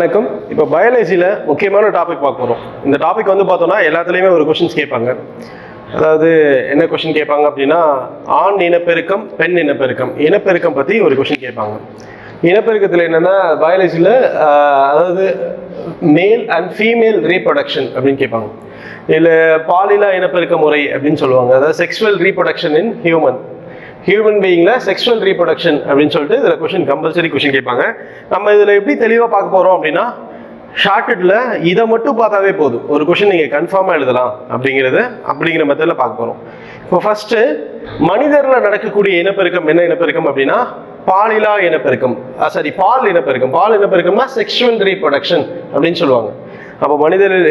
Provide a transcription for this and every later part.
வணக்கம். இப்போ பயாலஜியில் முக்கியமான டாபிக் பார்க்க போகிறோம் இந்த டாபிக் வந்து பார்த்தோம்னா எல்லாத்துலேயுமே ஒரு கொஷின்ஸ் கேட்பாங்க. அதாவது என்ன கொஷின் கேட்பாங்க அப்படின்னா ஆண் இனப்பெருக்கம் பெண் இனப்பெருக்கம். இனப்பெருக்கம் பற்றி ஒரு கொஷின் கேட்பாங்க. இனப்பெருக்கத்தில் என்னென்னா பயாலஜியில் அதாவது மேல் அண்ட் ஃபீமேல் ரீப்ரொடக்ஷன் அப்படின்னு கேட்பாங்க. இதில் பாலிலா இனப்பெருக்க முறை அப்படின்னு சொல்லுவாங்க. அதாவது sexual reproduction in human human பீயிங்கில் sexual reproduction அப்படின்னு சொல்லிட்டு இதில் கொஷின் கம்பல்சரி கொஷின் கேட்பாங்க. நம்ம இதில் எப்படி தெளிவாக பார்க்க போகிறோம் அப்படின்னா ஷார்ட்டில் இதை மட்டும் பார்த்தாவே போதும். ஒரு கொஷின் நீங்கள் கன்ஃபார்மாக எழுதலாம் அப்படிங்கிறத அப்படிங்கிற மெத்தடில் பார்க்க போகிறோம் இப்போ ஃபஸ்ட்டு மனிதரில் நடக்கக்கூடிய இனப்பெருக்கம் என்ன இனப்பெருக்கம் அப்படின்னா பாலிலா இனப்பெருக்கம். சாரி பால் இனப்பெருக்கம். பால் இனப்பெருக்கம்னா செக்ஷுவல் ரீப்ரொடக்ஷன் அப்படின்னு சொல்லுவாங்க. அப்போ மனிதர்கள்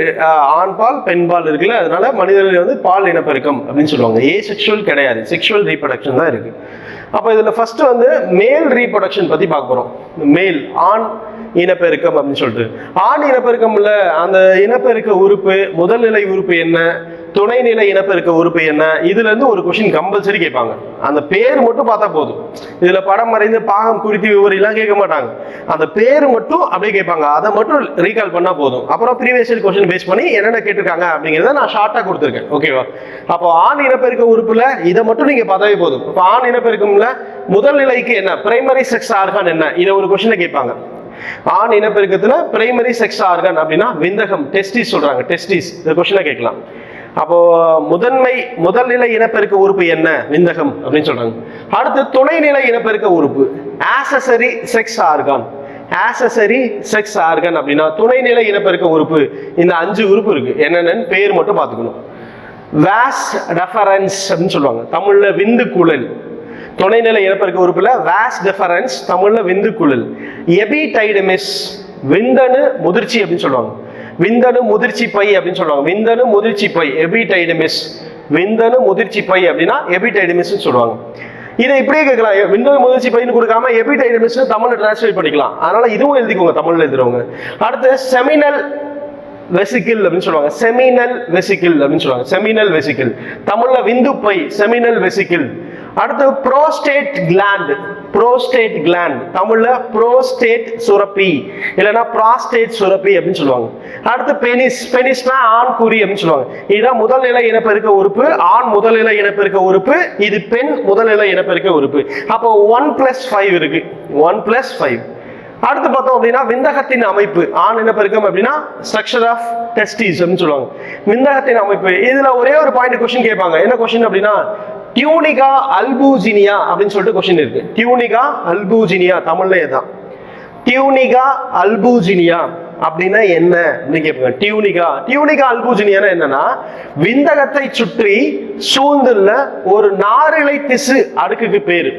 ஆண் பால் பெண் பால் இருக்குல்ல அதனால மனிதர்கள் வந்து பால் இனப்பெருக்கம் அப்படின்னு சொல்லுவாங்க. ஏ செக்ஷுவல் கிடையாது. செக்ஷுவல் ரீப்ரொடக்ஷன் தான் இருக்கு. அப்போ இதில் ஃபர்ஸ்ட் வந்து மேல் ரீப்ரொடக்ஷன் பற்றி பார்க்க போகிறோம் மேல் ஆண் இனப்பெருக்கம் அப்படின்னு சொல்லிட்டு. ஆண் இனப்பெருக்கம்ல அந்த இனப்பெருக்க உறுப்பு முதல்நிலை உறுப்பு என்ன? துணைநிலை இனப்பெருக்க உறுப்பு என்ன? இதுல இருந்து ஒரு கொஷின் கம்பல்சரி கேட்பாங்க. அந்த பேர் மட்டும் பார்த்தா போதும். இதுல படம் மறைந்து பாகம் குறித்து விவரிலாம் கேட்க மாட்டாங்க. அந்த பேர் மட்டும் அப்படியே கேட்பாங்க. அதை மட்டும் ரீகால் பண்ணா போதும். அப்புறம் ப்ரீவியஸ் கொஷின் பேஸ் பண்ணி என்னென்ன கேட்டிருக்காங்க அப்படிங்கிறத நான் ஷார்ட்டா கொடுத்துருக்கேன். ஓகேவா அப்போ ஆண் இனப்பெருக்க உறுப்புல இதை மட்டும் நீங்க பார்த்தாவே போதும். இப்போ ஆண் இனப்பெருக்கம்ல முதல் நிலைக்கு என்ன? பிரைமரி செக்ஸ் ஆர்கான் என்ன? இதை ஒரு கொஷினை கேட்பாங்க. ஆண் இனப்பெருக்கத்துல பிரைமரி செக்ஸ் ஆர்கான் அப்படின்னா விந்தகம் டெஸ்டிஸ் சொல்றாங்க. டெஸ்டிஸ் இந்த கொஸ்டினை கேட்கலாம். அப்போ முதன்மை முதல்நிலை இனப்பெருக்க உறுப்பு என்ன? விந்தகம் அப்படின்னு சொல்றாங்க. அடுத்து துணைநிலை இனப்பெருக்க உறுப்பு. Accessory sex organ accessory sex organ அப்படின்னா துணைநிலை இனப்பெருக்க உறுப்பு. இந்த அஞ்சு உறுப்பு இருக்கு. என்னென்னு பேர் மட்டும் பார்த்துக்கணும். வேஸ் ரெஃபரன்ஸ் அப்படின்னு சொல்லுவாங்க. தமிழ்ல விந்து குழல். துணைநிலை இனப்பெருக்க உறுப்புல வேஸ் டெஃபரன்ஸ் தமிழ்ல விந்து குழல். எபிடைடமிஸ் விந்தணு முதிர்ச்சி அப்படின்னு சொல்லுவாங்க. விந்தணு முதிர்ச்சி பை அப்படின்னு சொல்லுவாங்க. விந்தணு முதிர்ச்சி பை எபிடைடமிஸ். விந்தணு முதிர்ச்சி பை அப்படின்னா எபிடைடமிஸ் சொல்லுவாங்க. இதை இப்படியே கேட்கலாம். எ- விந்தணு முதிர்ச்சி பைன்னு கொடுக்காம எபிடைடமிஸ் தமிழ்ல டிரான்ஸ்லேட் பண்ணிக்கலாம். அதனால இதுவும் எழுதிக்கோங்க தமிழ்ல எழுதுறவங்க. அடுத்து செமினல் வெசிக்கிள் அப்படின்னு சொல்லுவாங்க. செமினல் வெசிக்கிள் அப்படின்னு சொல்லுவாங்க. செமினல் வெசிக்கிள் தமிழ்ல விந்து பை செமினல் வெசிக்கிள் அடுத்து ப்ரோஸ்டேட் கிளாண்ட் ப்ரோஸ்டேட் கிளாண்ட் தமிழ்ல ப்ரோஸ்டேட் சுரப்பி. இல்லைன்னா ப்ராஸ்டேட் சுரப்பி அப்படின்னு சொல்லுவாங்க. அடுத்து பெனிஸ் பெனிஸ்னா ஆண் குறி அப்படின்னு சொல்லுவாங்க. இதுதான் முதல்நிலை இனப்பெருக்க உறுப்பு ஆண் முதல்நிலை இனப்பெருக்க உறுப்பு இது பெண் முதல்நிலை இனப்பெருக்க உறுப்பு. அப்போ ஒன் பிளஸ் ஃபைவ் இருக்கு. ஒன் பிளஸ் ஃபைவ் அடுத்து பார்த்தோம் அப்படின்னா விந்தகத்தின் அமைப்பு. ஆண் இனப்பெருக்கம் அப்படின்னா ஸ்ட்ரக்சர் ஆஃப் டெஸ்டிஸ் அப்படின்னு சொல்லுவாங்க. விந்தகத்தின் அமைப்பு. இதுல ஒரே ஒரு பாயிண்ட் கொஸ்டின் கேட்பாங்க. என்ன கொஸ்டின் அப்படின்னா டியூனிகா அல்பூஜினியா அப்படின்னு சொல்லிட்டு கொஸ்டின் இருக்கு. டியூனிகா அல்பூஜினியா தமிழ்ல தான். டியூனிகா அல்பூஜினியா அப்படின்னா என்ன அப்படின்னு கேட்பாங்க. டியூனிகா டியூனிகா அல்பூஜினியானா என்னன்னா விந்தகத்தை சுற்றி சூழ்ந்துள்ள ஒரு நாரிழை திசு அடுக்குக்கு பேரு.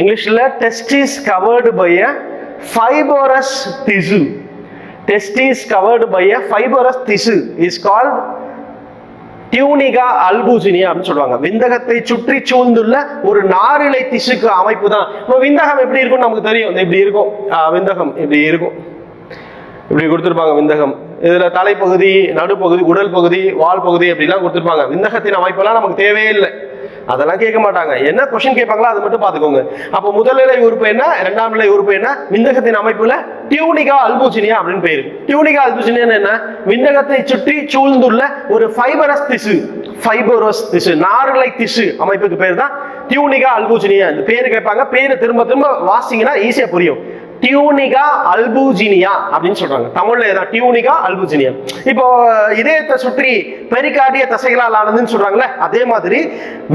இங்கிலீஷ்ல testis covered by a fibrous திசு. Testis covered by a fibrous திசு. இஸ் கால்ட் டியூனிகா அல்பூசினியா அப்படின்னு சொல்லுவாங்க. விந்தகத்தை சுற்றி சூழ்ந்துள்ள ஒரு நாரிழை திசுக்கு அமைப்பு தான் இப்போ விந்தகம் எப்படி இருக்கும்னு நமக்கு தெரியும். இப்படி இருக்கும். விந்தகம் இப்படி இருக்கும். இப்படி கொடுத்துருப்பாங்க விந்தகம். இதுல தலைப்பகுதி நடுப்பகுதி உடல் பகுதி வால் பகுதி அப்படிலாம் கொடுத்துருப்பாங்க. விந்தகத்தின் அமைப்பெல்லாம் நமக்கு தேவையே இல்லை. அதெல்லாம் கேட்க மாட்டாங்க. என்ன கொஸ்டின் கேட்பாங்களோ அதை மட்டும் பார்த்துக்கோங்க. அப்போ முதல் நிலை உறுப்பு என்ன? இரண்டாம் நிலை உறுப்பு என்ன? விந்தகத்தின் அமைப்புல டியூனிகா அல்பூசினியா அப்படின்னு பேரு. டியூனிகா அல்பூசினியா என்ன விந்தகத்தை சுற்றி சூழ்ந்துள்ள ஒரு ஃபைபரஸ் திசு. ஃபைபரஸ் திசு. நார்லை திசு அமைப்புக்கு பேர் தான் டியூனிகா அல்பூசினியா. இந்த பேரு கேட்பாங்க. பேரு திரும்ப திரும்ப வாசிங்கன்னா ஈஸியா புரியும். டியூனிகா அல்பூஜினியா அப்படின்னு சொல்றாங்க. தமிழ்ல ஏதாவது டியூனிகா அல்பூஜினியா இப்போ இதயத்தை சுற்றி பெரிகார்டிய தசைகளால் ஆனதுன்னு சொல்றாங்கல்ல அதே மாதிரி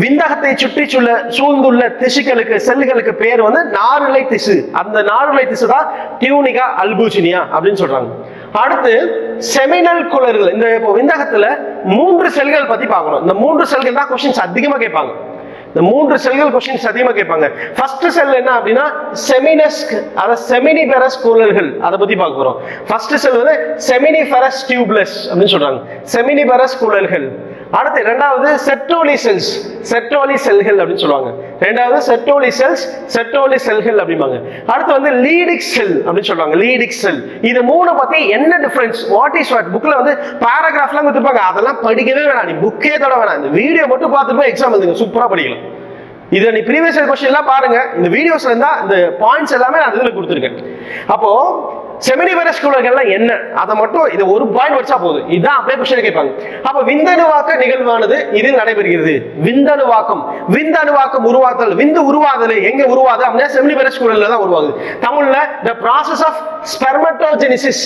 விந்தகத்தை சுற்றி சுள்ள சூழ்ந்துள்ள திசுக்களுக்கு செல்லுகளுக்கு பேர் வந்து நார்நிலை திசு. அந்த நார்நிலை திசு தான் டியூனிகா அல்பூஜினியா அப்படின்னு சொல்றாங்க. அடுத்து செமினல் குளறுகள். இந்த இப்போ விந்தகத்துல மூன்று செல்கள் பத்தி பார்க்கணும். இந்த மூன்று செல்கள் தான் கொஸ்டின்ஸ் அதிகமா கேட்பாங்க. இந்த மூன்று செல்கள் கொஸ்டின்ஸ் அதிகமாக கேட்பாங்க. ஃபர்ஸ்ட் செல் என்ன அப்படின்னா செமினஸ்க் அத செமினிபெரஸ் குழல்கள் அதை பத்தி பார்க்க போறோம். ஃபர்ஸ்ட் செல் வந்து செமினிபெரஸ் டியூப்லெஸ் அப்படின்னு சொல்றாங்க. செமினிபெரஸ் குழல்கள் அடுத்து ரெண்டாவது செட்டோலி செல்ஸ். செட்டோலி செல்கள் அப்படின்னு சொல்லுவாங்க. ரெண்டாவது செட்டோலி செல்ஸ் செட்டோலி செல்கள் அப்படிம்பாங்க. அடுத்து வந்து லீடிக் செல் அப்படின்னு சொல்லுவாங்க. Leydig cell. இது மூணு பத்தி என்ன டிஃபரன்ஸ் வாட் இஸ் வாட் புக்ல வந்து பேராகிராஃப்லாம் கொடுத்துருப்பாங்க. அதெல்லாம் படிக்கவே வேணாம். நீ புக்கே தொட வேணாம். இந்த வீடியோ மட்டும் பார்த்துட்டு போய் எக்ஸாம் எழுதுங்க. சூப்பரா படிக்கலாம். இதை நீ ப்ரீவியஸ் கொஸ்டின் எல்லாம் பாருங்க. இந்த வீடியோஸ்ல இருந்தா இந்த பாயிண்ட்ஸ் எல்லாமே நான் இதுல கொடுத்துருக்கேன். அப்போ செமினிபரஸ் குழல்கள்லாம் என்ன? அதை மட்டும் இது ஒரு பாயிண்ட் வச்சா போதும். இதுதான் அப்படியே கொஸ்டின் கேட்பாங்க. அப்ப விந்தணுவாக்க நிகழ்வானது இது நடைபெறுகிறது? விந்தணுவாக்கம். விந்தணுவாக்கம் உருவாக்குதல். விந்து உருவாதல் எங்க உருவாது அப்படின்னா செமினிபரஸ் குழல்ல தான் உருவாகுது. தமிழ்ல the process of spermatogenesis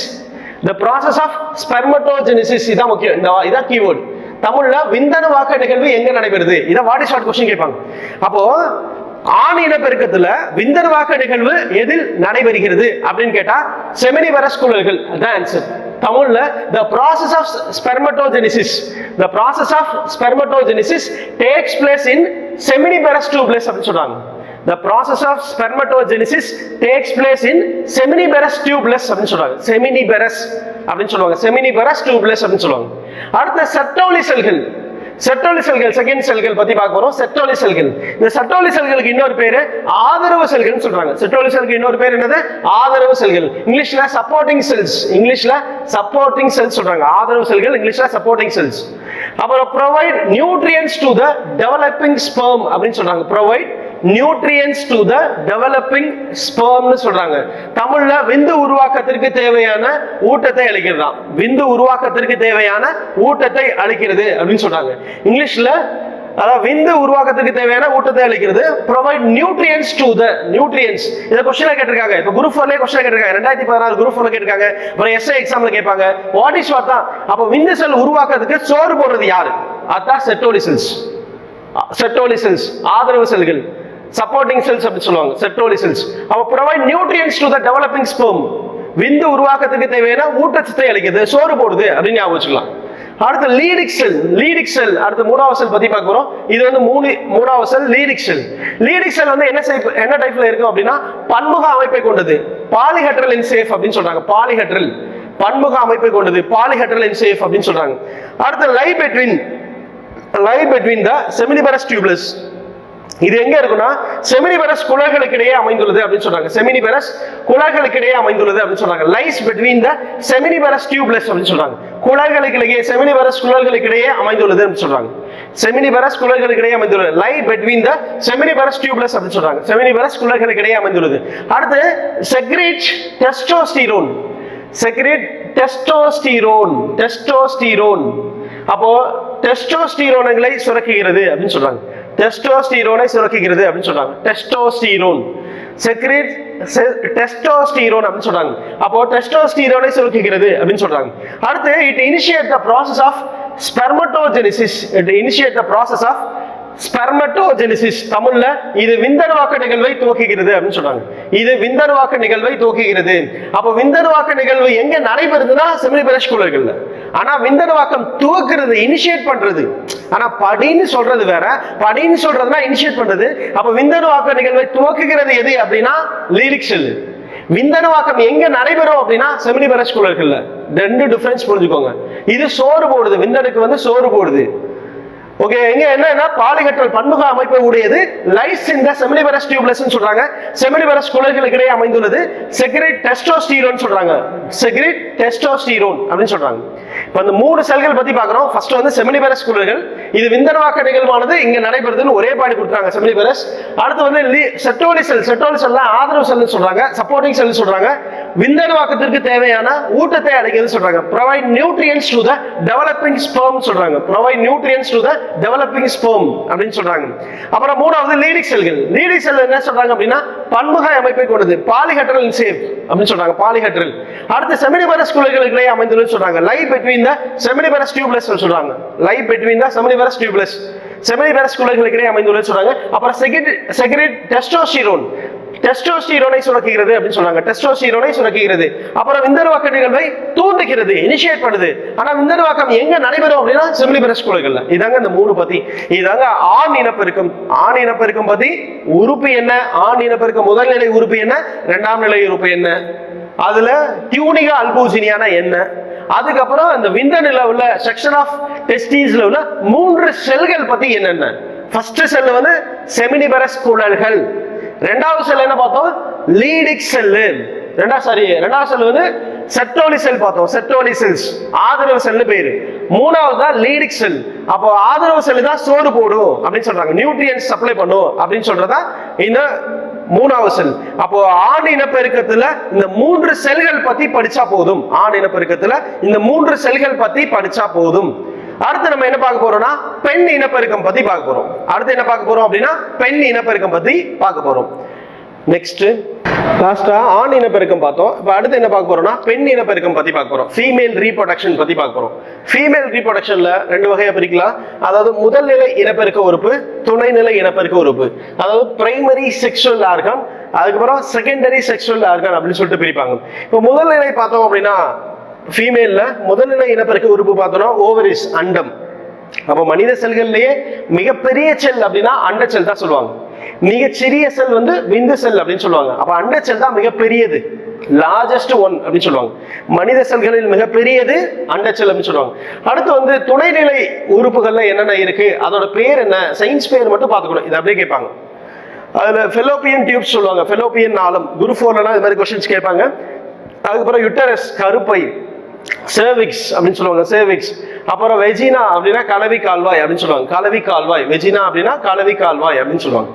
the process of spermatogenesis இதான் முக்கியம். இந்த இதான் கீவேர்டு தமிழ்ல விந்தணுவாக்க நிகழ்வு எங்க நடைபெறுது? இதை வாட் ஷார்ட் கொஸ்டின் கேட்பாங்க. அப்போ ஆண் இனப்பெருக்கத்துல விந்தர்வாக்க நிகழ்வு எதில் நடைபெறுகிறது அப்படின்னு கேட்டா செமினிவரஸ் குழல்கள் அதான் ஆன்சர் தமிழ்ல the process of spermatogenesis the process of spermatogenesis takes place in seminiferous tubules அப்படின்னு சொல்றாங்க the process of spermatogenesis takes place in seminiferous tubules அப்படின்னு சொல்றாங்க செமினிபெரஸ் அப்படின்னு சொல்லுவாங்க செமினிபெரஸ் டியூப்லெஸ் அப்படின்னு சொல்லுவாங்க அடுத்த சட்டோலி செல்கள் செட்டோலி செல்கள் செகண்ட் செல்கள் பத்தி பார்க்க போறோம். செட்டோலி செல்கள். இந்த செட்டோலி செல்களுக்கு இன்னொரு பேரு ஆதரவு செல்கள்னு சொல்றாங்க. செட்டோலி செல்களுக்கு இன்னொரு பேர் என்னது? ஆதரவு செல்கள். இங்கிலீஷ்ல சப்போர்ட்டிங் செல்ஸ் இங்கிலீஷ்ல சப்போர்ட்டிங் செல்ஸ் சொல்றாங்க. ஆதரவு செல்கள் இங்கிலீஷ்ல சப்போர்ட்டிங் செல்ஸ் அப்புறம் provide nutrients to the developing sperm அப்படின்னு சொல்றாங்க. Provide nutrients to the developing ஸ்பெர்ம்னு சொல்றாங்க. தமிழ்ல விந்து உருவாக்கத்திற்கு தேவையான ஊட்டத்தை அளிக்கிறதாம். விந்து உருவாக்கத்திற்கு தேவையான ஊட்டத்தை அளிக்கிறது அப்படின்னு சொல்றாங்க. இங்கிலீஷ்ல அதாவது விந்து உருவாக்கத்துக்கு தேவையான ஊட்டத்தை அளிக்கிறது provide nutrients to the nutrients இதை கொஸ்டின் கேட்டிருக்காங்க. இப்போ குரூப் ஃபோர்லேயே கொஸ்டின் கேட்டிருக்காங்க. ரெண்டாயிரத்தி பதினாறு குரூப் ஃபோர்ல கேட்டிருக்காங்க. அப்புறம் எஸ்ஐ எக்ஸாம்ல கேட்பாங்க. வாட் இஸ் வாட் தான்? அப்போ விந்து செல் உருவாக்குறதுக்கு சோறு போடுறது யாரு? அதான் செட்டோலிசன்ஸ் செட்டோலிசன்ஸ் ஆதரவு செல்கள். சப்போர்ட்டிங் செல்ஸ் அப்படின்னு சொல்லுவாங்க செட்டோலி செல்ஸ் அப்ப provide nutrients to the developing sperm விந்து உருவாக்கத்துக்கு தேவையான ஊட்டச்சத்தை அளிக்குது சோறு போடுது அப்படின்னு ஞாபகம் வச்சுக்கலாம். அடுத்து லீடிக் செல் லீடிக் செல் அடுத்து மூணாவது செல் பத்தி பார்க்க போறோம். இது வந்து மூணு மூணாவது செல் லீடிக் செல் லீடிக் செல் வந்து என்ன சேஃப் என்ன டைப்ல இருக்கும் அப்படின்னா பன்முக அமைப்பை கொண்டது. பாலிஹெட்ரல் இன் சேஃப் அப்படின்னு சொல்றாங்க பாலிஹெட்ரல் பன்முக அமைப்பை கொண்டது பாலிஹெட்ரல் இன் சேஃப் அப்படின்னு சொல்றாங்க. அடுத்து லை பெட்வின் லை பெட்வீன் த செமினிபரஸ் டியூப்லஸ் இது எங்க இருக்குன்னா செமினிபரஸ் குலர்களுக்கிடையே அமைந்துள்ளது அப்படின்னு சொல்றாங்க. செமினிபரஸ் குழல்களுக்கிடையே அமைந்துள்ளது அப்படின்னு சொல்றாங்க. Lies between the seminiferous tubules அப்படின்னு சொல்றாங்க. குழல்களுக்கிடையே செமினிபரஸ் குழல்களுக்கிடையே அமைந்துள்ளது அப்படின்னு சொல்றாங்க. செமினிபரஸ் குழல்களுக்கிடையே அமைந்துள்ளது. Lie between the seminiferous tubules அப்படின்னு சொல்றாங்க. செமினிபரஸ் குழல்களுக்கிடையே அமைந்துள்ளது. அடுத்து secrete testosterone secrete testosterone testosterone அப்போ டெஸ்டோஸ்டிரோனங்களை சுரக்குகிறது அப்படின்னு சொல்றாங்க. டெஸ்டோஸ்டீரோனை சுரக்கிறது அப்படின்னு சொல்றாங்க. டெஸ்டோஸ்டீரோன். செக்ரீட் டெஸ்டோஸ்டீரோன் அப்படின்னு சொல்றாங்க. அப்போ டெஸ்டோஸ்டீரோனை சுரக்குகிறது அப்படின்னு சொல்றாங்க. அடுத்து it initiate the process of spermatogenesis it initiate the process of spermatogenesis தமிழ்ல இது விந்தணுவாக்க நிகழ்வை துவக்குகிறது அப்படின்னு சொல்றாங்க. இது விந்தணுவாக்க நிகழ்வை துவக்குகிறது. அப்போ விந்தணுவாக்க நிகழ்வு எங்க நடைபெறுதுன்னா செமினிபெரஸ் குழல்கள்ல ஆனா விந்தணுவாக்கம் துவக்கிறது இனிஷியேட் பண்றது. ஆனா படின்னு சொல்றது வேற படின்னு சொல்றதுனா இனிஷியேட் பண்றது. அப்ப விந்தணுவாக்க நிகழ்வை துவக்குகிறது எது அப்படின்னா லிரிக்ஸ் செல்லு. விந்தணுவாக்கம் எங்க நடைபெறும் அப்படின்னா செமினிபெரஸ் குழல்கள்ல ரெண்டு டிஃபரன்ஸ் புரிஞ்சுக்கோங்க. இது சோறு போடுது விந்தனுக்கு வந்து சோறு போடுது. ஓகே எங்க என்னன்னா பாலிகற்றல் பன்முக அமைப்பு உடையது. லைஸ் இந்த செமினிபரஸ் டியூப்லெஸ் சொல்றாங்க. செமினிபரஸ் குழல்களுக்கிடையே அமைந்துள்ளது. செக்ரேட் டெஸ்டோஸ்டீரோன் சொல்றாங்க. செக்ரேட் டெஸ்டோஸ்டீரோன் அப்படின்னு சொல்றாங்க. இப்போ அந்த மூணு செல்கள் பத்தி பார்க்கறோம். ஃபர்ஸ்ட் வந்து செமினிபரஸ் குழல்கள் இது விந்தணுவாக்க நிகழ்வானது இங்க நடைபெறுதுன்னு ஒரே பாடி கொடுத்தாங்க செமினிபரஸ் அடுத்து வந்து செட்டோலி செல் செட்டோலி செல்லாம் ஆதரவு செல்னு சொல்றாங்க சப்போர்ட்டிங் செல்னு சொல்றாங்க. விந்தணுவாக்கத்திற்கு தேவையான ஊட்டத்தை அளிக்கிறது சொல்றாங்க. Provide nutrients to the developing sperm சொல்றாங்க. Provide nutrients to the developing sperm அப்படின்னு சொல்றாங்க. அப்புறம் மூணாவது லீடிக் செல்கள். லீடிக் செல் என்ன சொல்றாங்க அப்படின்னா பன்முக அமைப்பை கொண்டது. பாலிஹெட்ரல் சேவ் அப்படின்னு சொல்றாங்க பாலிஹெட்ரல் அடுத்து செமினிபரஸ் குழல்களுக்கிடையே அமைந்துள்ளது சொல்றாங்க. Live between the seminiferous tubules சொல்றாங்க. Live between the seminiferous tubules seminiferous குழல்களுக்கிடையே அமைந்துள்ளது சொல்றாங்க. அப்புறம் செகண்ட் செகண்ட் டெஸ்டோஸ்டிரோன் டெஸ்டோஸ்டிரோனை சுரக்குகிறது அப்படின்னு சொன்னாங்க. டெஸ்டோஸ்டிரோனை சுரக்கிறது அப்புறம் விந்தணுவாக்க நிகழ்வை தூண்டுகிறது இனிஷியேட் பண்ணுது. ஆனா விந்தணுவாக்கம் எங்க நடைபெறும் அப்படின்னா செமினிபரஸ் குழல்கள்ல இதாங்க இந்த மூணு பத்தி. இதாங்க ஆண் இனப்பெருக்கம் ஆண் இனப்பெருக்கம் பத்தி உறுப்பு என்ன? ஆண் இனப்பெருக்கம் முதல் நிலை உறுப்பு என்ன? இரண்டாம் நிலை உறுப்பு என்ன? அதுல டியூனிகா அல்பூசினியானா என்ன? அதுக்கப்புறம் அந்த விந்தணுல உள்ள செக்ஷன் ஆஃப் டெஸ்டீஸ்ல உள்ள மூன்று செல்கள் பத்தி என்னென்ன? ஃபர்ஸ்ட் செல் வந்து செமினிபரஸ் குழல்கள். ரெண்டாவது செல் என்ன பார்த்தோம்? லீடிக் செல்லு ரெண்டாவது சாரி ரெண்டாவது செல் வந்து செட்டோலி செல் பார்த்தோம். செட்டோலி செல்ஸ் ஆதரவு செல்னு பேரு. மூணாவது தான் லீடிக் செல் அப்போ ஆதரவு செல் தான் சோறு போடும் அப்படின்னு சொல்றாங்க. நியூட்ரியன்ஸ் சப்ளை பண்ணும் அப்படின்னு சொல்றதா இந்த மூணாவது செல். அப்போ ஆண் இனப்பெருக்கத்துல இந்த மூன்று செல்கள் பத்தி படிச்சா போதும். ஆண் இனப்பெருக்கத்துல இந்த மூன்று செல்கள் பத்தி படிச்சா போதும். அடுத்து நம்ம என்ன பார்க்க போறோம்னா பெண் இனப்பெருக்கம் பத்தி பார்க்க போறோம். அடுத்து என்ன பார்க்க போறோம் அப்படின்னா பெண் இனப்பெருக்கம் பத்தி பார்க்க போறோம். நெக்ஸ்ட்டு லாஸ்ட்டாக ஆண் இனப்பெருக்கம் பார்த்தோம். இப்போ அடுத்து என்ன பார்க்க போகிறோம்னா பெண் இனப்பெருக்கம் பற்றி பார்க்க போகிறோம் ஃபீமேல் ரீப்ரொடக்ஷன் பற்றி பார்க்க போகிறோம் ஃபீமேல் ரீப்ரொடக்ஷனில் ரெண்டு வகையாக பிரிக்கலாம். அதாவது முதல் நிலை இனப்பெருக்க உறுப்பு துணைநிலை இனப்பெருக்க உறுப்பு. அதாவது பிரைமரி செக்ஷுவல் ஆர்கன் அதுக்கப்புறம் செகண்டரி செக்ஷுவல் ஆர்கன் அப்படின்னு சொல்லிட்டு பிரிப்பாங்க. இப்போ முதல் நிலை பார்த்தோம் அப்படின்னா ஃபீமேலில் முதல்நிலை இனப்பெருக்க உறுப்பு பார்த்தோம்னா ஓவரிஸ் அண்டம். அப்போ மனித செல்கள்லேயே மிகப்பெரிய செல் அப்படின்னா அண்ட செல் தான் சொல்லுவாங்க. மிகச்சிறிய செல் வந்து விந்து செல் அப்படின்னு சொல்லுவாங்க. அப்ப அண்ட செல் தான் மிகப்பெரியது. லார்ஜஸ்ட் ஒன் அப்படின்னு சொல்லுவாங்க. மனித செல்களில் மிகப்பெரியது அண்ட செல் அப்படின்னு சொல்லுவாங்க. அடுத்து வந்து துணைநிலை உறுப்புகள்ல என்னென்ன இருக்கு? அதோட பேர் என்ன? சயின்ஸ் பேர் மட்டும் பார்த்துக்கணும். இது அப்படியே கேட்பாங்க. அதுல ஃபெலோப்பியன் டியூப்ஸ் சொல்லுவாங்க. ஃபெலோப்பியன் நாளம். குரு ஃபோர்லாம் இது மாதிரி கொஸ்டின்ஸ் கேட்பாங்க. அதுக்கப்புறம் யுட்டரஸ் கருப்பை சேவிக்ஸ் அப்படின்னு சொல்லுவாங்க. சேவிக்ஸ் அப்புறம் வெஜினா அப்படின்னா கலவி கால்வாய் அப்படின்னு சொல்லுவாங்க. கலவி கால்வாய். வெஜினா அப்படின்னா கலவி கால்வாய் அப்படின்னு சொல்லுவாங்க.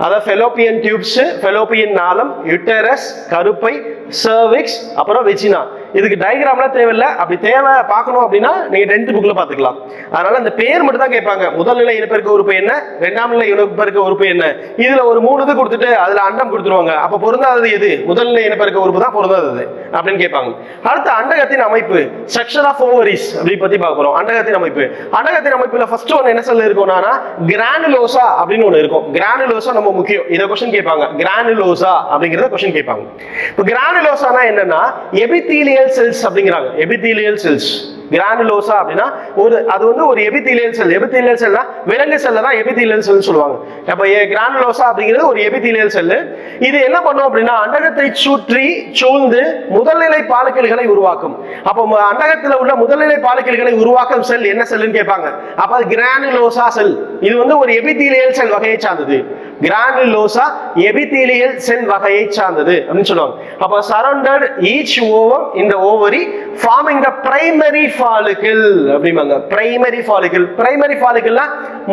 அதான் ஃபெலோப்பியன் டியூப்ஸ் ஃபெலோப்பியன் நாளம் யுட்டரஸ் கருப்பை சர்விக்ஸ் அப்புறம் வெஜினா இதுக்கு டயக்ராம்லாம் தேவையில்லை. அப்படி தேவை பார்க்கணும் அப்படின்னா நீங்கள் டென்த் புக்கில் பார்த்துக்கலாம். அதனால அந்த பேர் மட்டும் தான் கேட்பாங்க. முதல் நிலை இனப்பெருக்க உறுப்பு என்ன? ரெண்டாம் நிலை இனப்பெருக்க உறுப்பு என்ன? இதுல ஒரு மூணு இது கொடுத்துட்டு அதுல அண்டம் கொடுத்துருவாங்க. அப்ப பொருந்தாதது எது? முதல் நிலை இனப்பெருக்க உறுப்பு தான் பொருந்தாதது அப்படின்னு கேட்பாங்க. அடுத்து அண்டகத்தின் அமைப்பு செக்ஷன் ஆஃப் ஓவரிஸ் அப்படி பத்தி பார்க்குறோம் அண்டகத்தின் அமைப்பு. அண்டகத்தின் அமைப்புல ஃபர்ஸ்ட் ஒன்று என்ன சொல்ல இருக்கும்னா கிரானுலோசா அப்படின்னு ஒன்று இருக்கும். கிரானுலோசா ரொம்ப முக்கியம். இதை கொஸ்டின் கேட்பாங்க. கிரானுலோசா அப்படிங்கிறத கொஸ்டின் கேட்பாங்க. இப்போ கிரானுலோசானா என்னன்னா எபித்தீலியல் செல்ஸ் அப்படிங்கிறாங்க. எபித்தீலியல் செல்ஸ் கிரானுலோசா அப்படின்னா ஒரு அது வந்து ஒரு எபித்தீலியல் செல் எபித்தீலியல் செல்னா விலங்கு செல்ல தான் எபித்தீலியல் செல் சொல்லுவாங்க. அப்போ கிரானுலோசா அப்படிங்கிறது ஒரு எபித்தீலியல் செல் இது என்ன பண்ணும் அப்படின்னா அண்டகத்தை சுற்றி சூழ்ந்து முதல்நிலை பாலக்கல்களை உருவாக்கும். அப்போ அண்டகத்தில் உள்ள முதல்நிலை பாலக்கல்களை உருவாக்கும் செல் என்ன செல்லுன்னு கேட்பாங்க. அப்போ கிரானுலோசா செல் இது வந்து ஒரு எபித்தீலியல் செல் வகையை சார்ந்தது. கிரானுலோசா எபித்தீலியல் செல் வகையை சார்ந்தது அப்படின்னு சொல்லுவாங்க. அப்ப சரௌண்டட் ஈச் ஓவர் இந்த ovary forming the primary follicle அப்படிம்பாங்க. பிரைமரி ஃபாலிக்கிள் பிரைமரி ஃபாலிக்கிள்னா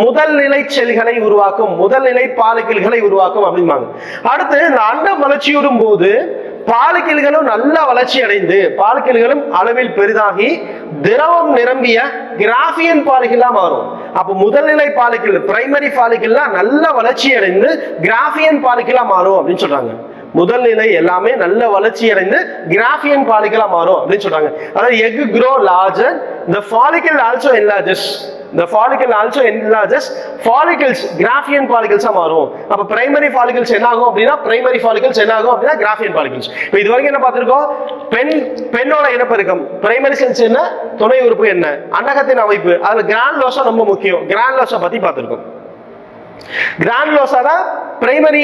முதல் நிலை செல்களை உருவாக்கும் முதல் நிலை பாலிக்கிள்களை உருவாக்கும் அப்படிம்பாங்க. அடுத்து இந்த அண்டம் வளர்ச்சியுறும் போது பாலுக்கிள்களும் நல்லா வளர்ச்சி அடைந்து பாலுக்கிள்களும் அளவில் பெரிதாகி திரவம் நிரம்பிய கிராஃபியன் பாலிகளா மாறும். அப்போ முதல்நிலை பாலிக்கிள் பிரைமரி பாலிக்கிள்லாம் நல்ல வளர்ச்சி அடைந்து கிராஃபியன் பாலிகளா மாறும் அப்படின்னு சொல்றாங்க. முதல் நிலை எல்லாமே நல்ல வளர்ச்சி அடைந்து கிராஃபியன் பாலிகளா மாறும் அப்படின்னு சொல்றாங்க. அதாவது egg grow larger the follicle also enlarges. இந்த follicle also enlarges. Follicles Graafian ஃபாலிக்கல்ஸாக மாறும். அப்போ பிரைமரி ஃபாலிக்கல்ஸ் என்ன ஆகும் அப்படின்னா பிரைமரி ஃபாலிக்கல்ஸ் என்ன ஆகும் அப்படின்னா கிராஃபியன் ஃபாலிக்கல்ஸ் இப்போ இது வரைக்கும் என்ன பார்த்துருக்கோம்? பெண் பெண்ணோட இனப்பெருக்கம். பிரைமரி செல்ஸ் என்ன? துணை உறுப்பு என்ன? அண்டகத்தின் அமைப்பு. அதில் கிராண்ட் கிரான்லோசா ரொம்ப முக்கியம். கிராண்ட் கிரான்லோசா பற்றி பார்த்துருக்கோம். கிரானுலோசா தான் பிரைமரி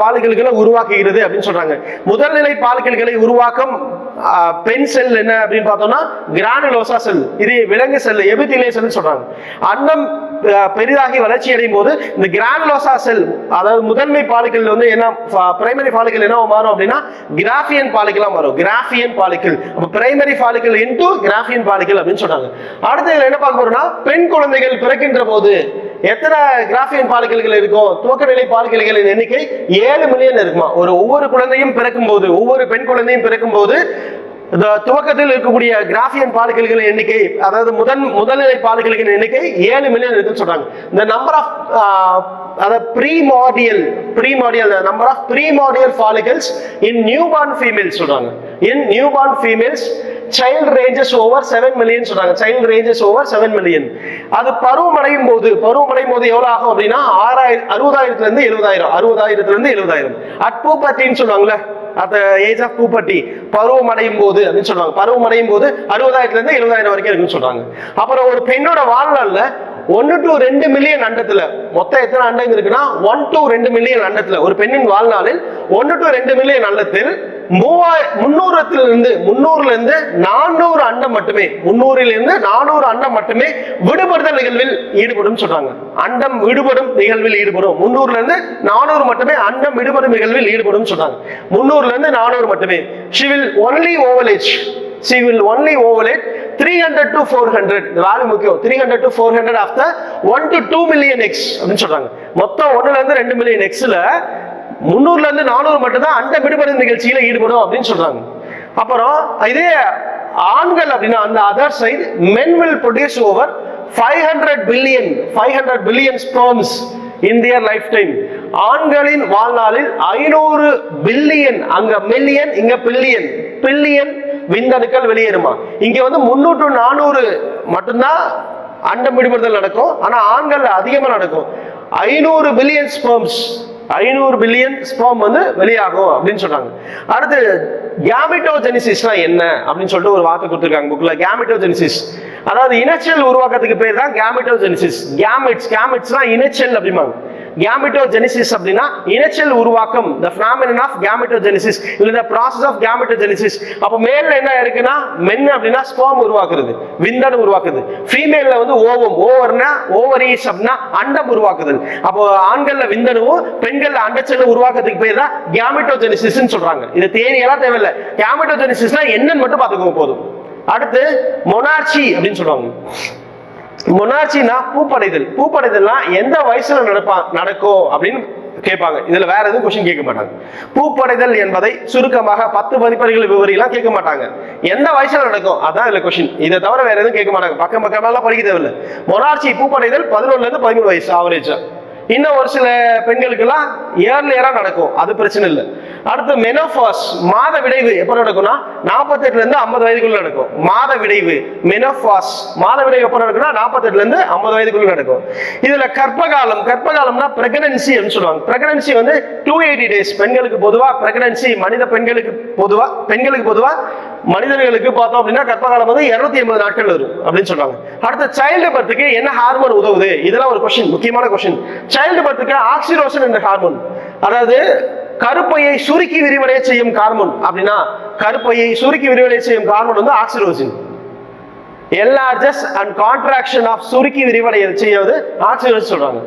பாலுகளுகளை உருவாக்குகிறது அப்படின்னு சொல்றாங்க. முதல்நிலை பாலுகளை உருவாக்கும் பெண் செல் என்ன அப்படின்னு பார்த்தோம்னா கிரானுலோசா செல். இது விலங்கு செல் எபித்திலே செல் சொல்றாங்க. அன்னம் பெரிதாகி வளர்ச்சி அடையும் போது இந்த கிரானுலோசா செல் அதாவது முதன்மை பாலிக்கல் வந்து என்ன பிரைமரி பாலிக்கல் என்ன மாறும் அப்படின்னா கிராஃபியன் பாலிக்கலா மாறும். கிராஃபியன் பாலிக்கல் அப்போ primary follicle into Graafian follicle அப்படின்னு சொன்னாங்க. அடுத்து இதில் என்ன பார்க்க போறோம்னா பெண் குழந்தைகள் பிறக்கின்ற போது எத்தனை கிராஃபியன் பாலிகல்கள் இருக்கும்? துவக்க நிலை எண்ணிக்கை ஏழு மில்லியன் இருக்குமா? ஒரு ஒவ்வொரு குழந்தையும் பிறக்கும் போது ஒவ்வொரு பெண் குழந்தையும் பிறக்கும் போது துவக்கத்தில் இருக்கக்கூடிய கிராஃபியன் பாலிகல்களின் எண்ணிக்கை அதாவது முதன் முதல்நிலை பாலிகல்களின் எண்ணிக்கை ஏழு மில்லியன் இருக்குன்னு சொல்றாங்க. இந்த நம்பர் ஆஃப் அதாவது primordial primordial number of primordial follicles in newborn females சொல்றாங்க. In newborn females child ranges over seven million சொல்றாங்க. Child ranges over seven million அது பருவமடையும் போது பருவமடையும் போது எவ்வளவு ஆகும் அப்படின்னா ஆறாயிரம் அறுபதாயிரத்துல இருந்து எழுபதாயிரம் அறுபதாயிரத்துல இருந்து எழுபதாயிரம் அட் பூப்பட்டின்னு சொல்லுவாங்கல்ல அட் ஏஜ் ஆஃப் பூப்பட்டி பருவம் அடையும் போது அப்படின்னு சொல்றாங்க. பருவம் அடையும் போது அறுபதாயிரத்துல இருந்து எழுபதாயிரம் வரைக்கும் இருக்குன்னு சொல்றாங்க. அப்புறம் ஒரு பெண்ணோட வாழ்நாள்ல ஒன்னு டு ரெண்டு மில்லியன் அண்டத்துல மொத்தம் எத்தனை அண்டங்க இருக்குன்னா ஒன் டு ரெண்டு மில்லியன் அண்டத்துல ஒரு பெண்ணின் வாழ்நாளில் ஒன்னு டு ரெண்டு மில்லியன் அண்டத்தில் மூவாயிரம் முன்னூறுல இருந்து முன்னூறுல இருந்து நானூறு அண்டம் மட்டுமே முன்னூறில் இருந்து நானூறு அண்டம் மட்டுமே விடுபடுதல் நிகழ்வில் ஈடுபடும் சொல்றாங்க. அண்டம் விடுபடும் நிகழ்வில் ஈடுபடும். முன்னூறுல இருந்து நானூறு மட்டுமே அண்டம் விடுபடும் நிகழ்வில் ஈடுபடும் சொல்றாங்க. முன்னூறுல இருந்து நானூறு மட்டுமே. She will only ovulate. She will only ovulate 300 to 400 இந்த வேல்யூ முக்கியம். 300 to 400 of the 1 to 2 million eggs அப்படின்னு சொல்றாங்க. மொத்தம் ஒண்ணுல இருந்து ரெண்டு மில்லியன் எக்ஸ்ல முந்நூறுல இருந்து நானூறு மட்டும்தான் அந்த விடுபடும் நிகழ்ச்சியில ஈடுபடும் அப்படின்னு சொல்றாங்க. அப்புறம் இதே ஆண்கள் அப்படின்னா அந்த other side men will produce over five hundred billion five hundred billion sperms in their lifetime ஆண்களின் வாழ்நாளில் ஐநூறு பில்லியன் அங்க மில்லியன் இங்க பில்லியன் பில்லியன் விந்தணுக்கள் வெளியேறுமா? இங்க வந்து முன்னூற்று நானூறு மட்டும்தான் அண்டம் விடுபடுதல் நடக்கும் ஆனா ஆண்கள் அதிகமா நடக்கும். ஐநூறு பில்லியன் ஸ்பெர்ம்ஸ் ஐநூறு பில்லியன் ஸ்பெர்ம் வந்து வெளியாகும் அப்படின்னு சொல்றாங்க. அடுத்து கேமிட்டோஜெனிசிஸ்னா என்ன அப்படின்னு சொல்லிட்டு ஒரு வார்த்தை கொடுத்துருக்காங்க புக்ல கேமிட்டோஜெனிசிஸ் அதாவது இனச்சல் உருவாக்கத்துக்கு பேர் தான் கேமிட்டோஜெனிசிஸ் கேமிட்ஸ் கேமிட்ஸ்னா இனச்சல் அப்படிம்பாங்க. கேமிட்டோஜெனிசிஸ் அப்படின்னா இனச்சல் உருவாக்கம். த ஃபினாமினன் ஆஃப் கேமிட்டோஜெனிசிஸ் இல்ல the ப்ராசஸ் ஆஃப் கேமிட்டோஜெனிசிஸ் அப்ப மேல்ல என்ன இருக்குன்னா மென் அப்படின்னா ஸ்போம் உருவாக்குறது விந்தணு உருவாக்குது ஃபீமேல்ல வந்து ஓவம் ஓவர்னா ஓவரீஸ் அப்படின்னா அண்டம் உருவாக்குது அப்போ ஆண்கள்ல விந்தணுவும் பெண்கள்ல அண்டச்சல் உருவாக்குறதுக்கு பேர் தான் கேமிட்டோஜெனிசிஸ்னு சொல்றாங்க. இது தேரி எல்லாம் தேவையில்லை கேமிட்டோஜெனிசிஸ்னா என்னன்னு மட்டும் பார்த்துக்கோங்க போதும். அடுத்து மொனார்ச்சி அப்படின்னு சொல்லுவாங்க. மொனார்ச்சினா பூப்படைதல். பூப்படைதல்னா எந்த வயசுல நடப்பா நடக்கும் அப்படின்னு கேட்பாங்க. இதுல வேற எதுவும் கொஸ்டின் கேட்க மாட்டாங்க. பூப்படைதல் என்பதை சுருக்கமாக பத்து மதிப்பெண்கள் விவரிலாம் கேட்க மாட்டாங்க. எந்த வயசுல நடக்கும் அதான் இதுல கொஸ்டின் இதை தவிர வேற எதுவும் கேட்க மாட்டாங்க. பக்கம் பக்கமெல்லாம் படிக்க தேவையில்ல. மொனார்ச்சி பூப்படைதல் பதினொன்னுல இருந்து பதிமூணு வயசு ஆவரேஜா இன்னும் ஒரு சில பெண்களுக்கெல்லாம் ஏர்லியரா நடக்கும். அது பிரச்சனை இல்லை. அடுத்து மெனோபாஸ் மாத விடைவு எப்ப நடக்கும்னா நாற்பத்தெட்டுல இருந்து ஐம்பது வயதுக்குள்ள நடக்கும். மாத விடைவு மெனோபாஸ் மாத விடைவு எப்ப நடக்கும்னா நாற்பத்தெட்டுல இருந்து ஐம்பது வயதுக்குள்ள நடக்கும். இதுல கர்ப்பகாலம் கற்பகாலம்னா பிரெக்னன்சி அப்படின்னு சொல்லுவாங்க. பிரெக்னன்சி வந்து டூ எயிட்டி டேஸ் பெண்களுக்கு பொதுவா பிரெக்னன்சி மனித பெண்களுக்கு பொதுவா பெண்களுக்கு பொதுவா மனிதர்களுக்கு பார்த்தோம் அப்படின்னா கர்ப்பகாலம் வந்து இருநூத்தி எண்பது நாட்கள் வரும் அப்படின்னு சொல்றாங்க. அடுத்த சைல்டு பர்த்துக்கு என்ன ஹார்மோன் உதவுது? இதெல்லாம் ஒரு கொஸ்டின் முக்கியமான கொஸ்டின் சைல்டு பர்த்துக்கு ஆக்சிரோசன் என்ற ஹார்மோன் அதாவது கருப்பையை சுருக்கி விரிவடைய செய்யும் கார்மன் அப்படின்னா கருப்பையை சுருக்கி விரிவடைய செய்யும் கார்மன் வந்து oxytocin enlarges and contraction of சுருக்கி விரிவடைய செய்வது ஆக்சிடோசின் சொல்றாங்க.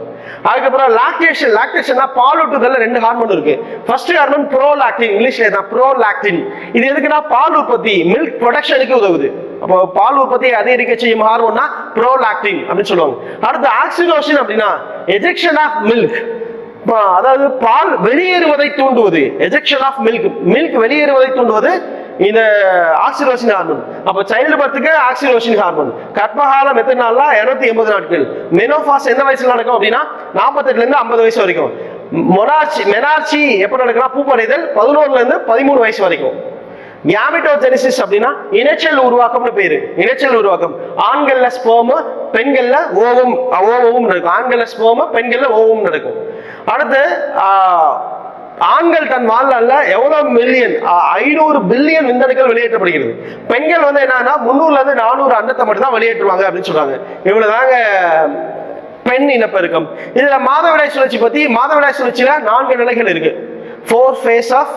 அதுக்கப்புறம் லாக்டேஷன் லாக்டேஷன்னா பாலூட்டுதல்ல ரெண்டு ஹார்மோன் இருக்கு. ஃபர்ஸ்ட் ஹார்மோன் ப்ரோலாக்டின் இங்கிலீஷ்ல தான் ப்ரோலாக்டின் இது எதுக்குன்னா பால் உற்பத்தி மில்க் ப்ரொடக்ஷனுக்கு உதவுது. அப்போ பால் உற்பத்தியை அதிகரிக்க செய்யும் ஹார்மோன்னா ப்ரோலாக்டின் அப்படின்னு சொல்லுவாங்க. அடுத்து ஆக்சிடோஷன் அப்படின்னா எஜெக்ஷன் ஆஃப் மில்க் அதாவது பால் வெளியேறுவதை தூண்டுவது. எஜெக்ஷன் ஆஃப் மில்க் மில்க் வெளியேறுவதை தூண்டுவது இந்த ஆக்சிடோசின் ஹார்மோன் அப்ப சைல்டு பர்த்துக்கு ஆக்சிடோசின் ஹார்மோன் கர்ப்பகாலம் எத்தனை நாள்னா இருநூத்தி எண்பது நாட்கள். மெனோஃபாஸ் எந்த வயசுல நடக்கும் அப்படின்னா நாற்பத்தெட்டுல இருந்து ஐம்பது வயசு வரைக்கும். மொனார்ச்சி மெனார்ச்சி எப்ப நடக்குன்னா பூப்படைதல் பதினோருல இருந்து பதிமூணு வயசு வரைக்கும். கேமிட்டோஜெனிசிஸ் அப்படின்னா இணைச்சல் உருவாக்கம்னு பேரு. இணைச்சல் உருவாக்கம். ஆண்கள்ல ஸ்போமு பெண்கள்ல ஓவம் ஓவமும் நடக்கும். ஆண்கள்ல ஸ்போமு பெண்கள்ல ஓவம் நடக்கும். அடுத்து ஆண்கள் தன் வாழ்நாளில் எவ்வளோ மில்லியன் ஐநூறு பில்லியன் விந்தணுக்கள் வெளியேற்றப்படுகிறது. பெண்கள் வந்து என்னன்னா முந்நூறுலேருந்து நானூறு அண்டத்தை மட்டும் தான் வெளியேற்றுவாங்க அப்படின்னு சொல்றாங்க. இவ்வளோதாங்க பெண் இனப்பெருக்கம். இதில் மாதவிடாய் சுழற்சி பற்றி மாதவிடாய் சுழற்சியில் நான்கு நிலைகள் இருக்கு. ஃபோர் ஃபேஸ் ஆஃப்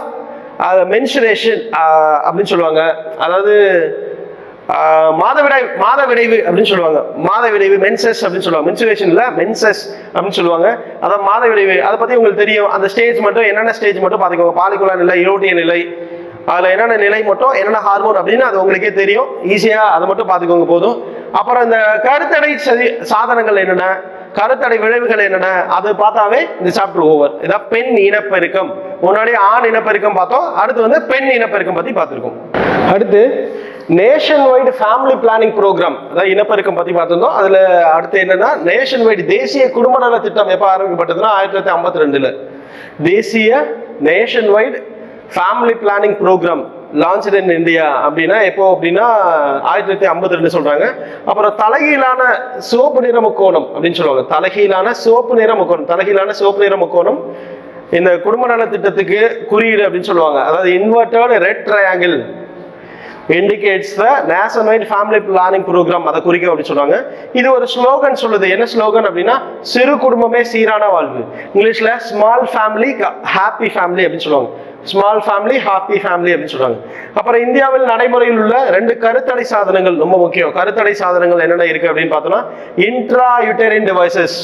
மென்சுரேஷன் அப்படின்னு சொல்லுவாங்க. அதாவது ஆஹ், மாத மாதவிடைவு அப்படின்னு சொல்லுவாங்க. மாதவிடைவு மென்சஸ் அப்படின்னு சொல்லுவாங்க. மென்சுரேஷன் இல்ல மென்சஸ் அப்படின்னு சொல்லுவாங்க. அதான் மாதவிடைவு. அதை பத்தி உங்களுக்கு தெரியும். அந்த ஸ்டேஜ் மட்டும் என்னென்ன ஸ்டேஜ் மட்டும் பாத்துக்கோங்க பாலிகுலா நிலை இரோட்டிய நிலை அதுல என்னென்ன நிலை மட்டும் என்னென்ன ஹார்மோன் அப்படின்னு அது உங்களுக்கே தெரியும். ஈஸியா அதை மட்டும் பாத்துக்கோங்க போதும். அப்புறம் இந்த கருத்தடை சதி சாதனங்கள் என்னென்ன? கருத்தடை விளைவுகள் என்னென்ன? அது பார்த்தாவே இந்த சாப்டர் ஓவர் இதான் பெண் இனப்பெருக்கம். முன்னாடி ஆண் இனப்பெருக்கம் பார்த்தோம். அடுத்து வந்து பெண் இனப்பெருக்கம் பத்தி பார்த்துருக்கோம். அடுத்து nation wide family planning program அதாவது இனப்பெருக்கம் பற்றி பார்த்துருந்தோம். அதில் அடுத்து என்னன்னா நேஷன் வைடு தேசிய குடும்ப நல திட்டம் எப்போ ஆரம்பிக்கப்பட்டதுன்னா ஆயிரத்தி தொள்ளாயிரத்தி ஐம்பத்தி ரெண்டில். தேசிய nationwide family planning programme launch in India அப்படின்னா எப்போ அப்படின்னா ஆயிரத்தி தொள்ளாயிரத்தி ஐம்பத்தி ரெண்டு சொல்றாங்க. அப்புறம் தலைகீழான சிவப்பு நிற முக்கோணம் அப்படின்னு சொல்லுவாங்க. தலைகீழான சிவப்பு நிற முக்கோணம் தலைகீழான சிவப்பு நிற முக்கோணம் இந்த குடும்ப நல திட்டத்துக்கு குறியீடு அப்படின்னு சொல்லுவாங்க. அதாவது inverted red triangle indicates the national family planning programme அதை குறிக்கும் அப்படின்னு சொல்றாங்க. இது ஒரு ஸ்லோகன் சொல்லுது. என்ன ஸ்லோகன் அப்படின்னா சிறு குடும்பமே சீரான வாழ்வு. இங்கிலீஷ்ல ஸ்மால் ஃபேமிலி ஹாப்பி ஃபேமிலி அப்படின்னு சொல்லுவாங்க. ஸ்மால் ஃபேமிலி ஹாப்பி ஃபேமிலி அப்படின்னு சொல்றாங்க. அப்புறம் இந்தியாவில் நடைமுறையில் உள்ள ரெண்டு கருத்தடை சாதனங்கள் ரொம்ப முக்கியம். கருத்தடை சாதனங்கள் என்னென்ன இருக்கு அப்படின்னு பார்த்தோம்னா இன்ட்ரா யூட்டரின் டிவைசஸ்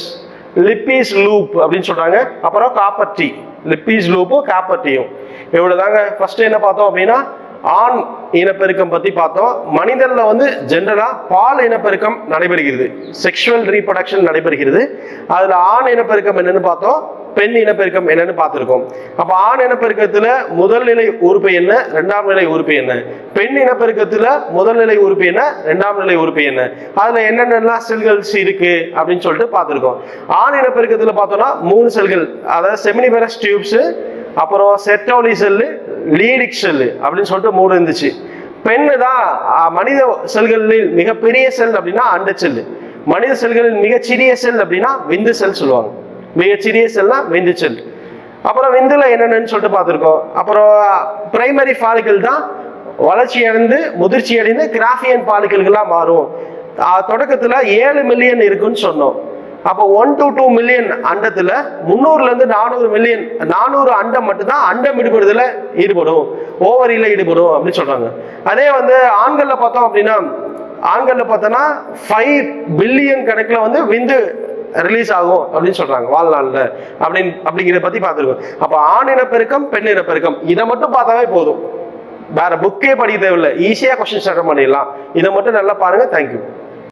லிப்பீஸ் லூப் அப்படின்னு சொல்றாங்க. அப்புறம் காப்பர் டீ லிப்பீஸ் லூப்பும் காப்பர் டீயும் இவ்வளவுதாங்க. ஃபர்ஸ்ட் என்ன பார்த்தோம் அப்படின்னா ஆண் இனப்பெருக்கம் பத்தி பார்த்தோம். மனிதன்ல வந்து ஜென்ரலா பால் இனப்பெருக்கம் நடைபெறுகிறது. செக்ஷுவல் ரீப்ரொடக்ஷன் நடைபெறுகிறது. அதுல ஆண் இனப்பெருக்கம் என்னன்னு பார்த்தோம். பெண் இனப்பெருக்கம் என்னன்னு பார்த்துருக்கோம். அப்ப ஆண் இனப்பெருக்கத்துல முதல் நிலை உறுப்பு என்ன? இரண்டாம் நிலை உறுப்பு என்ன? பெண் இனப்பெருக்கத்துல முதல் நிலை உறுப்பு என்ன? இரண்டாம் நிலை உறுப்பு என்ன? அதுல என்னென்னலாம் செல்கள்ஸ் இருக்கு அப்படின்னு சொல்லிட்டு பார்த்துருக்கோம். ஆண் இனப்பெருக்கத்துல பார்த்தோம்னா மூணு செல்கள். அதாவது செமினிபெரஸ் டியூப்ஸ் அப்புறம் செட்டோலி செல்லு லீடிக் செல்லு அப்படின்னு சொல்லிட்டு மூணு இருந்துச்சு. பெண்ணு தான் மனித செல்களில் மிகப்பெரிய செல் அப்படின்னா அண்ட செல் மனித செல்களில் மிகச்சிறிய செல் அப்படின்னா விந்து செல் சொல்லுவாங்க. மிகச்சிறிய செல்னா விந்து செல். அப்புறம் விந்துல என்னென்னு சொல்லிட்டு பார்த்துருக்கோம். அப்புறம் பிரைமரி ஃபாலிக்கல் தான் வளர்ச்சி அடைந்து முதிர்ச்சி அடைந்து கிராஃபியன் பாலிக்கல்களா மாறும். தொடக்கத்தில் ஏழு மில்லியன் இருக்குன்னு சொன்னோம். அப்போ ஒன் டு டூ மில்லியன் அண்டத்துல முந்நூறுலேருந்து நானூறு மில்லியன் நானூறு அண்டம் மட்டும்தான் அண்டம் ஈடுபடுறதுல ஈடுபடும். ஓவரியில ஈடுபடும் அப்படின்னு சொல்றாங்க. அதே வந்து ஆண்கள்ல பார்த்தோம் அப்படின்னா ஆண்கள்ல பார்த்தோன்னா ஃபைவ் பில்லியன் கணக்குல வந்து விந்து ரிலீஸ் ஆகும் அப்படின்னு சொல்றாங்க வாழ்நாள்ல. அப்படின்னு அப்படிங்கிறத பத்தி பார்த்துருக்கோம். அப்ப ஆண் இனப்பெருக்கம் பெண் இனப்பெருக்கம். இதை மட்டும் பார்த்தாவே போதும். வேற புக்கே படிக்க தேவையில்லை. ஈஸியா கொஸ்டின் அட்டன் பண்ணிடலாம். இதை மட்டும் நல்லா பாருங்க. தேங்க்யூ